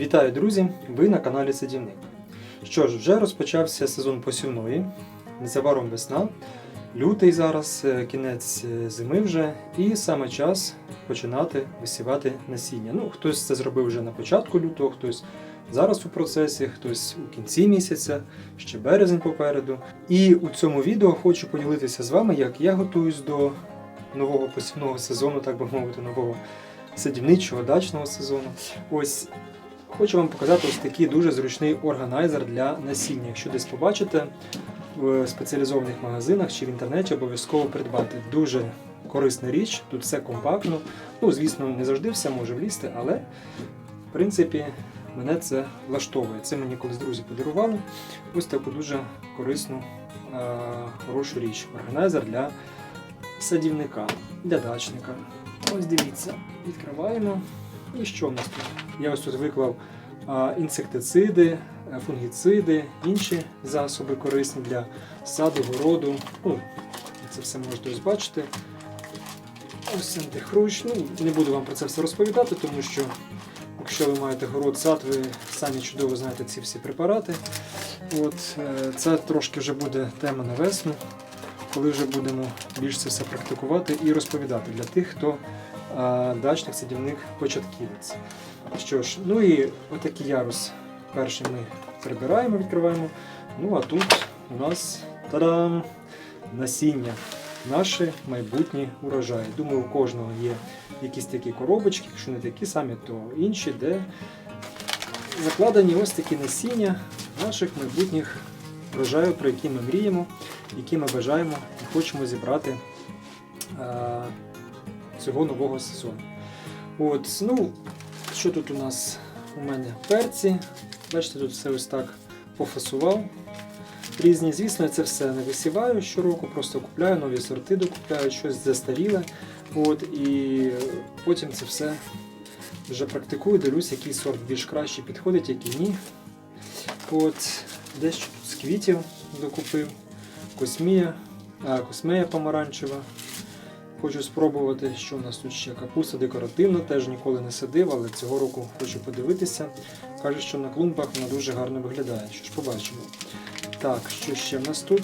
Вітаю, друзі! Ви на каналі Садівник. Що ж, вже розпочався сезон посівної, незабаром весна, лютий зараз, е, кінець е, зими вже, і саме час починати висівати насіння. Ну, хтось це зробив вже на початку лютого, хтось зараз у процесі, хтось у кінці місяця, ще березень попереду. І у цьому відео хочу поділитися з вами, як я готуюсь до нового посівного сезону, так би мовити, нового садівничого дачного сезону. Ось Хочу вам показати ось такий дуже зручний органайзер для насіння. Якщо десь побачите в спеціалізованих магазинах чи в інтернеті, обов'язково придбати. Дуже корисна річ, тут все компактно. Ну, звісно, не завжди все може влізти, але в принципі мене це влаштовує. Це мені колись друзі подарували. Ось таку дуже корисну, хорошу річ. Органайзер для садівника, для дачника. Ось дивіться, відкриваємо. І що в нас тут? Я ось тут виклав інсектициди, е, фунгіциди, інші засоби корисні для саду, городу. Ну, це все можете ось бачити. Ось антихрущ. Ну, не буду вам про це все розповідати, тому що якщо ви маєте город, сад, ви самі чудово знаєте ці всі препарати. От, е, це трошки вже буде тема на весну, коли вже будемо більш це все практикувати і розповідати для тих, хто а, дачник садівник початківець. Що ж, ну і отакий ярус перший ми прибираємо, відкриваємо. Ну а тут у нас та-дам! насіння. Наші майбутні урожаї. Думаю, у кожного є якісь такі коробочки, якщо не такі самі, то інші, де закладені ось такі насіння наших майбутніх врожаю, про які ми мріємо, які ми бажаємо і хочемо зібрати цього нового сезону. От, ну, що тут у нас у мене перці? Бачите, тут все ось так пофасував. Різні, звісно, я це все не висіваю щороку, просто купляю нові сорти, докупляю щось застаріле. От, і потім це все вже практикую, дивлюсь, який сорт більш краще підходить, який ні. От, дещо тут з квітів докупив. Космія, а, космея помаранчева. Хочу спробувати, що у нас тут ще капуста декоративна, теж ніколи не садив, але цього року хочу подивитися. Кажуть, що на клумбах вона дуже гарно виглядає. Що ж побачимо. Так, що ще в нас тут?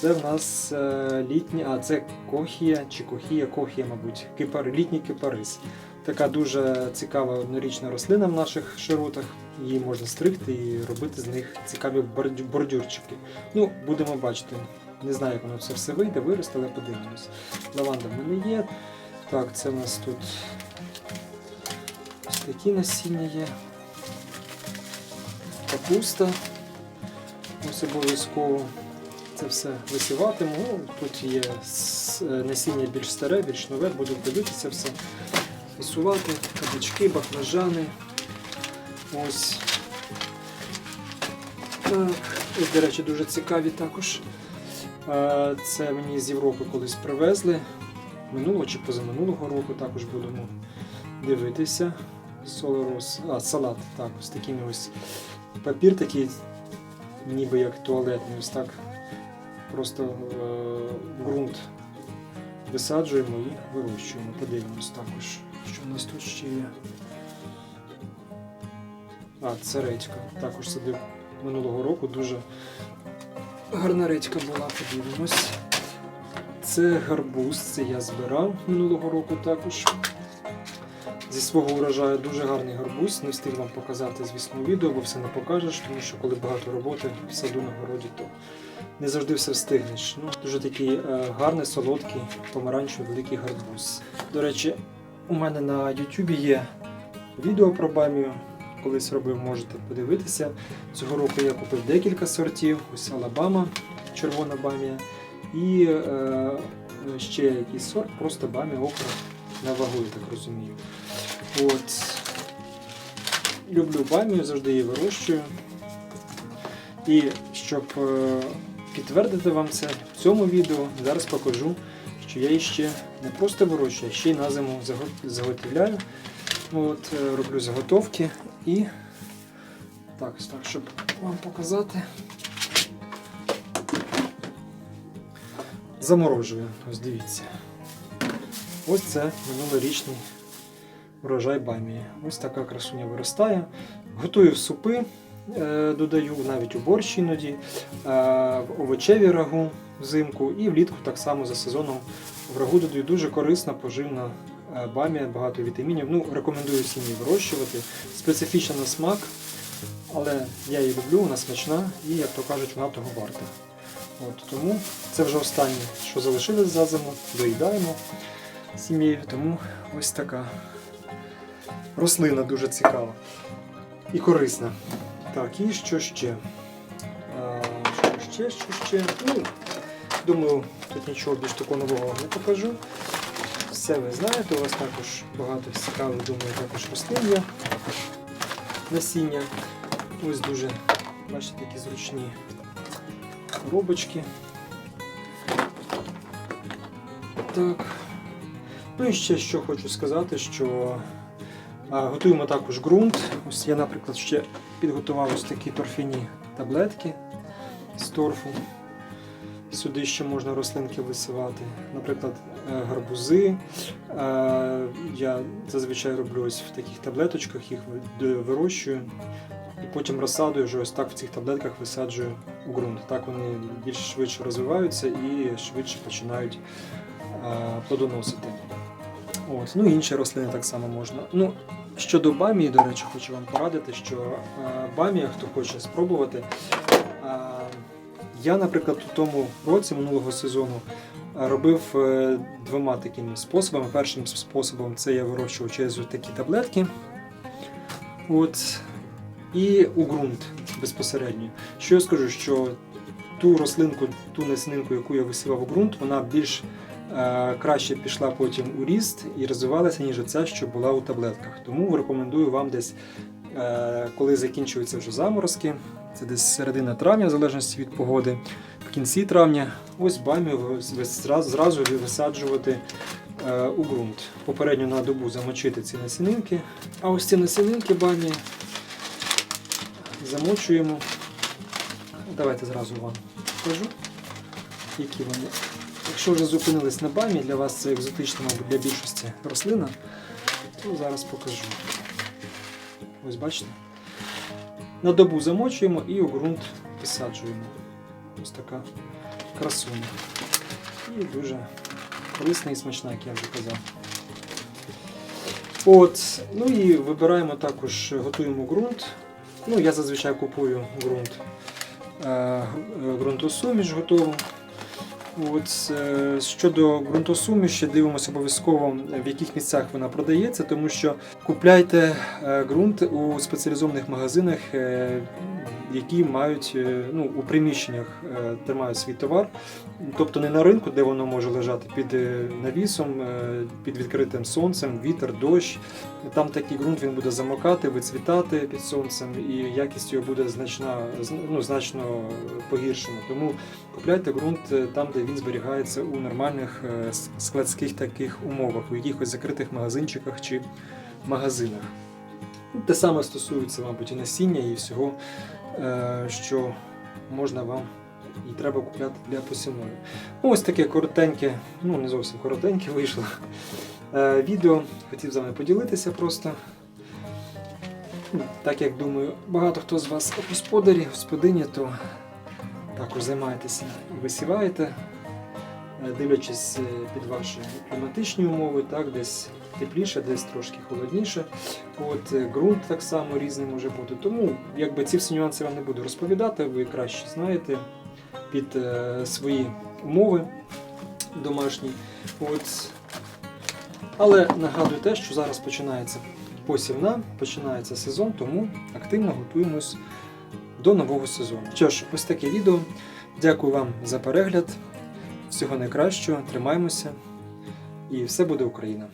Це в нас е, літня, а це кохія чи кохія, кохія, мабуть, кипар, літній кипарис. Така дуже цікава однорічна рослина в наших широтах. Її можна стригти і робити з них цікаві бордюрчики. Ну, будемо бачити. Не знаю, як воно це все вийде, виросте, але подивимось. Лаванда в мене є. Так, це в нас тут ось такі насіння є. Капуста. Ось обов'язково це все висіватиму. Ну, Тут є е, насіння більш старе, більш нове, буду дивитися все. Висувати, кабачки, баклажани. Ось. Так. Ось, до речі, дуже цікаві також. Це мені з Європи колись привезли. Минулого чи позаминулого року також будемо дивитися. Солорос. А, салат. Так, ось такими ось папір такий, ніби як туалетний, ось так. Просто е, ґрунт висаджуємо і вирощуємо. Подивимось також, що в нас тут ще є. А, це редька. Також садив минулого року дуже гарна редька була, подивимось. Це гарбуз, це я збирав минулого року також. Зі свого урожаю дуже гарний гарбуз. Не встиг вам показати, звісно, відео, бо все не покажеш, тому що коли багато роботи в саду на городі, то не завжди все встигнеш. Ну, дуже такий е, гарний, солодкий, помаранчевий великий гарбуз. До речі, у мене на YouTube є відео про бамію. Колись робив, можете подивитися. Цього року я купив декілька сортів. Ось Алабама, червона бамія. І е, ще якийсь сорт, просто бамія окра на вагу, я так розумію. От. Люблю бамію, завжди її вирощую. І щоб е, підтвердити вам це в цьому відео, зараз покажу, що я її ще не просто вирощую, а ще й на зиму заго- заготовляю. От, е, роблю заготовки і так, так, щоб вам показати. Заморожую, ось дивіться. Ось це минулорічний врожай бамії. Ось така красуня виростає. Готую в супи, е, додаю навіть у борщ іноді, е, в овочеві рагу взимку і влітку так само за сезоном в рагу додаю дуже корисна, поживна бамія, багато вітамінів. Ну, рекомендую всім її вирощувати. Специфічна на смак, але я її люблю, вона смачна і, як то кажуть, вона того варта. От, тому це вже останнє, що залишилось за зиму, доїдаємо сім'єю, тому ось така рослина дуже цікава і корисна. Так, і що ще? А, що ще, що ще? Ну, думаю, тут нічого більш такого нового не покажу. Все ви знаєте, у вас також багато цікавих, думаю, також рослин є. Насіння. Ось дуже, бачите, такі зручні коробочки. Так. Ну і ще що хочу сказати, що готуємо також ґрунт. Ось я, наприклад, ще підготував ось такі торфяні таблетки з торфу. Сюди ще можна рослинки висивати, наприклад, гарбузи. Е, Я зазвичай роблю ось в таких таблеточках, їх вирощую і потім розсадую вже ось так в цих таблетках висаджую у ґрунт. Так вони більш швидше розвиваються і швидше починають е, плодоносити. От. Ну і інші рослини так само можна. Ну, щодо бамії, до речі, хочу вам порадити, що е, бамія, хто хоче спробувати. е, я, наприклад, у тому році минулого сезону е, робив е, двома такими способами. Першим способом це я вирощував через такі таблетки. От. І у ґрунт безпосередньо. Що я скажу, що ту рослинку, ту насінинку, яку я висівав у ґрунт, вона більш е, краще пішла потім у ріст і розвивалася, ніж ця, що була у таблетках. Тому рекомендую вам десь, е, коли закінчуються вже заморозки, це десь середина травня, в залежності від погоди, в кінці травня, ось бамію зразу висаджувати е, у ґрунт. Попередньо на добу замочити ці насінинки. А ось ці насінинки бамії замочуємо. Давайте зразу вам покажу, які вони. Якщо вже зупинились на бамі, для вас це екзотична, мабуть, для більшості рослина, то зараз покажу. Ось бачите? На добу замочуємо і у ґрунт висаджуємо. Ось така красуня. І дуже корисна і смачна, як я вже казав. От, ну і вибираємо також, готуємо ґрунт. Ну, я зазвичай купую ґрунт, е, ґрунтосуміш готову. От, е, щодо ґрунтосуміші, дивимося обов'язково, в яких місцях вона продається, тому що купляйте е, ґрунт у спеціалізованих магазинах, е, які мають ну, у приміщеннях тримають свій товар. Тобто не на ринку, де воно може лежати під навісом, під відкритим сонцем, вітер, дощ. Там такий ґрунт він буде замокати, вицвітати під сонцем, і якість його буде значна, зн- ну, значно погіршена. Тому купляйте ґрунт там, де він зберігається у нормальних е, складських таких умовах, у якихось закритих магазинчиках чи магазинах. Те саме стосується, мабуть, і насіння, і всього, е, що можна вам і треба купляти для посівної. Ну, ось таке коротеньке, ну не зовсім коротеньке вийшло. Е, Відео хотів з вами поділитися просто. Так як думаю, багато хто з вас господарі, господині, то також займаєтеся висіваєте, дивлячись е, під ваші кліматичні умови, так, десь тепліше, десь трошки холодніше. От е, ґрунт так само різний може бути. Тому якби ці всі нюанси вам не буду розповідати, ви краще знаєте під е, свої умови домашні. От. Але нагадую те, що зараз починається посівна, починається сезон, тому активно готуємось до нового сезону. Що ж, ось таке відео. Дякую вам за перегляд. Всього найкращого, тримаємося і все буде Україна!